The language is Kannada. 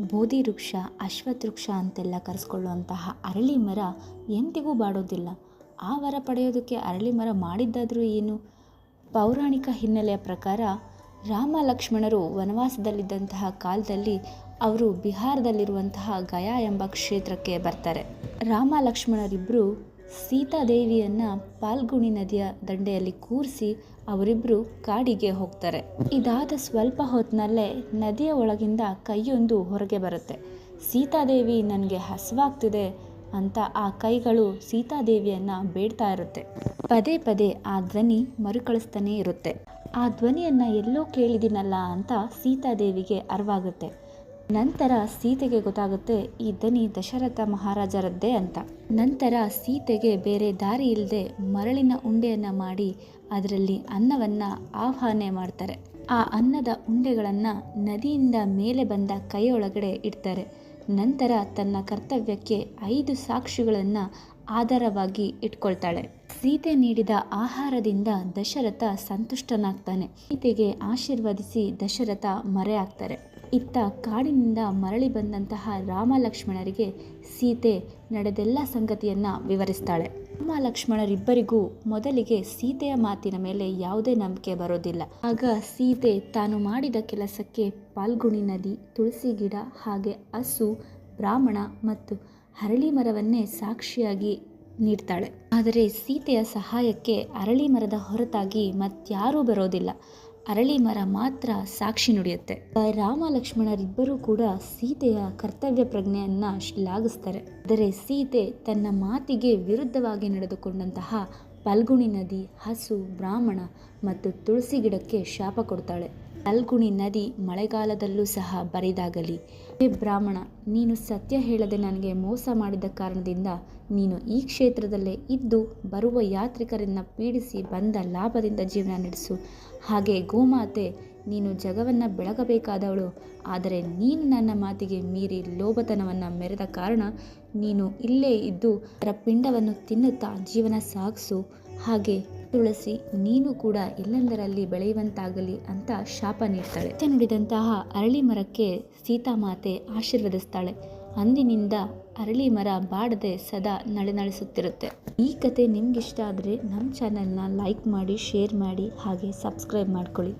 ಬೋಧಿ ವೃಕ್ಷ ಅಶ್ವತ್ಥ ವೃಕ್ಷ ಅಂತೆಲ್ಲ ಕರೆಸ್ಕೊಳ್ಳುವಂತಹ ಅರಳಿ ಮರ ಎಂದಿಗೂ ಬಾಡೋದಿಲ್ಲ. ಆ ವರ ಪಡೆಯೋದಕ್ಕೆ ಅರಳಿ ಮರ ಮಾಡಿದ್ದಾದರೂ ಏನು? ಪೌರಾಣಿಕ ಹಿನ್ನೆಲೆಯ ಪ್ರಕಾರ ರಾಮ ಲಕ್ಷ್ಮಣರು ವನವಾಸದಲ್ಲಿದ್ದಂತಹ ಕಾಲದಲ್ಲಿ ಅವರು ಬಿಹಾರದಲ್ಲಿರುವಂತಹ ಗಯಾ ಎಂಬ ಕ್ಷೇತ್ರಕ್ಕೆ ಬರ್ತಾರೆ. ರಾಮ ಲಕ್ಷ್ಮಣರಿಬ್ಬರು ಸೀತಾದೇವಿಯನ್ನು ಪಾಲ್ಗುಣಿ ನದಿಯ ದಂಡೆಯಲ್ಲಿ ಕೂರಿಸಿ ಅವರಿಬ್ಬರು ಕಾಡಿಗೆ ಹೋಗ್ತಾರೆ. ಇದಾದ ಸ್ವಲ್ಪ ಹೊತ್ತಿನಲ್ಲೇ ನದಿಯ ಒಳಗಿಂದ ಕೈಯೊಂದು ಹೊರಗೆ ಬರುತ್ತೆ. ಸೀತಾದೇವಿ ನನಗೆ ಹಸಿವಾಗ್ತಿದೆ ಅಂತ ಆ ಕೈಗಳು ಸೀತಾದೇವಿಯನ್ನು ಬೇಡ್ತಾ ಇರುತ್ತೆ. ಪದೇ ಪದೇ ಆ ಧ್ವನಿ ಮರುಕಳಿಸ್ತಾನೇ ಇರುತ್ತೆ. ಆ ಧ್ವನಿಯನ್ನು ಎಲ್ಲೋ ಕೇಳಿದಿನಲ್ಲ ಅಂತ ಸೀತಾದೇವಿಗೆ ಅರಿವಾಗುತ್ತೆ. ನಂತರ ಸೀತೆಗೆ ಗೊತ್ತಾಗುತ್ತೆ, ಈ ದನಿ ದಶರಥ ಮಹಾರಾಜರದ್ದೇ ಅಂತ. ನಂತರ ಸೀತೆಗೆ ಬೇರೆ ದಾರಿ ಇಲ್ಲದೆ ಮರಳಿನ ಉಂಡೆಯನ್ನು ಮಾಡಿ ಅದರಲ್ಲಿ ಅನ್ನವನ್ನು ಆಹ್ವಾನೆ ಮಾಡ್ತಾರೆ. ಆ ಅನ್ನದ ಉಂಡೆಗಳನ್ನು ನದಿಯಿಂದ ಮೇಲೆ ಬಂದ ಕೈಯೊಳಗಡೆ ಇಡ್ತಾರೆ. ನಂತರ ತನ್ನ ಕರ್ತವ್ಯಕ್ಕೆ ಐದು ಸಾಕ್ಷಿಗಳನ್ನು ಆಧಾರವಾಗಿ ಇಟ್ಕೊಳ್ತಾಳೆ. ಸೀತೆ ನೀಡಿದ ಆಹಾರದಿಂದ ದಶರಥ ಸಂತುಷ್ಟನಾಗ್ತಾನೆ. ಸೀತೆಗೆ ಆಶೀರ್ವದಿಸಿ ದಶರಥ ಮರೆಯಾಗ್ತಾರೆ. ಇತ್ತ ಕಾಡಿನಿಂದ ಮರಳಿ ಬಂದಂತಹ ರಾಮ ಲಕ್ಷ್ಮಣರಿಗೆ ಸೀತೆ ನಡೆದೆಲ್ಲ ಸಂಗತಿಯನ್ನು ವಿವರಿಸ್ತಾಳೆ. ರಾಮ ಲಕ್ಷ್ಮಣರಿಬ್ಬರಿಗೂ ಮೊದಲಿಗೆ ಸೀತೆಯ ಮಾತಿನ ಮೇಲೆ ಯಾವುದೇ ನಂಬಿಕೆ ಬರೋದಿಲ್ಲ. ಆಗ ಸೀತೆ ತಾನು ಮಾಡಿದ ಕೆಲಸಕ್ಕೆ ಪಾಲ್ಗುಣಿ ನದಿ, ತುಳಸಿ ಗಿಡ ಹಾಗೆ ಹಸು, ಬ್ರಾಹ್ಮಣ ಮತ್ತು ಹರಳಿ ಮರವನ್ನೇ ಸಾಕ್ಷಿಯಾಗಿ ನೀಡ್ತಾಳೆ. ಆದರೆ ಸೀತೆಯ ಸಹಾಯಕ್ಕೆ ಅರಳಿ ಮರದ ಹೊರತಾಗಿ ಮತ್ತಾರೂ ಬರೋದಿಲ್ಲ. ಅರಳಿ ಮರ ಮಾತ್ರ ಸಾಕ್ಷಿ ನುಡಿಯುತ್ತೆ. ರಾಮ ಲಕ್ಷ್ಮಣರಿಬ್ಬರೂ ಕೂಡ ಸೀತೆಯ ಕರ್ತವ್ಯ ಪ್ರಜ್ಞೆಯನ್ನ ಶ್ಲಾಘಿಸ್ತಾರೆ. ಆದರೆ ಸೀತೆ ತನ್ನ ಮಾತಿಗೆ ವಿರುದ್ಧವಾಗಿ ನಡೆದುಕೊಂಡಂತಹ ಪಲ್ಗುಣಿ ನದಿ, ಹಸು, ಬ್ರಾಹ್ಮಣ ಮತ್ತು ತುಳಸಿ ಗಿಡಕ್ಕೆ ಶಾಪ ಕೊಡ್ತಾಳೆ. ಪಲ್ಗುಣಿ ನದಿ ಮಳೆಗಾಲದಲ್ಲೂ ಸಹ ಬರಿದಾಗಲಿ. ಹೇ ಬ್ರಾಹ್ಮಣ, ನೀನು ಸತ್ಯ ಹೇಳದೆ ನನಗೆ ಮೋಸ ಮಾಡಿದ ಕಾರಣದಿಂದ ನೀನು ಈ ಕ್ಷೇತ್ರದಲ್ಲೇ ಇದ್ದು ಬರುವ ಯಾತ್ರಿಕರನ್ನು ಪೀಡಿಸಿ ಬಂದ ಲಾಭದಿಂದ ಜೀವನ ನಡೆಸು. ಹಾಗೆ ಗೋಮಾತೆ, ನೀನು ಜಗವನ್ನು ಬೆಳಗಬೇಕಾದವಳು. ಆದರೆ ನೀನು ನನ್ನ ಮಾತಿಗೆ ಮೀರಿ ಲೋಭತನವನ್ನು ಮೆರೆದ ಕಾರಣ ನೀನು ಇಲ್ಲೇ ಇದ್ದು ಅದರ ಪಿಂಡವನ್ನು ತಿನ್ನುತ್ತಾ ಜೀವನ ಸಾಗಿಸು. ಹಾಗೆ ತುಳಸಿ, ನೀನು ಕೂಡ ಎಲ್ಲೆಂದರಲ್ಲಿ ಬೆಳೆಯುವಂತಾಗಲಿ ಅಂತ ಶಾಪ ನೀಡ್ತಾಳೆ. ನುಡಿದಂತಹ ಅರಳಿ ಮರಕ್ಕೆ ಸೀತಾಮಾತೆ ಆಶೀರ್ವದಿಸ್ತಾಳೆ. ಅಂದಿನಿಂದ ಅರಳಿ ಮರ ಬಾಡದೆ ಸದಾ ನಳೆನಳಿಸುತ್ತಿರುತ್ತೆ. ಈ ಕತೆ ನಿಮ್ಗಿಷ್ಟ ಆದರೆ ನಮ್ಮ ಚಾನೆಲ್ನ ಲೈಕ್ ಮಾಡಿ ಶೇರ್ ಮಾಡಿ, ಹಾಗೆ ಸಬ್ಸ್ಕ್ರೈಬ್ ಮಾಡ್ಕೊಳ್ಳಿ.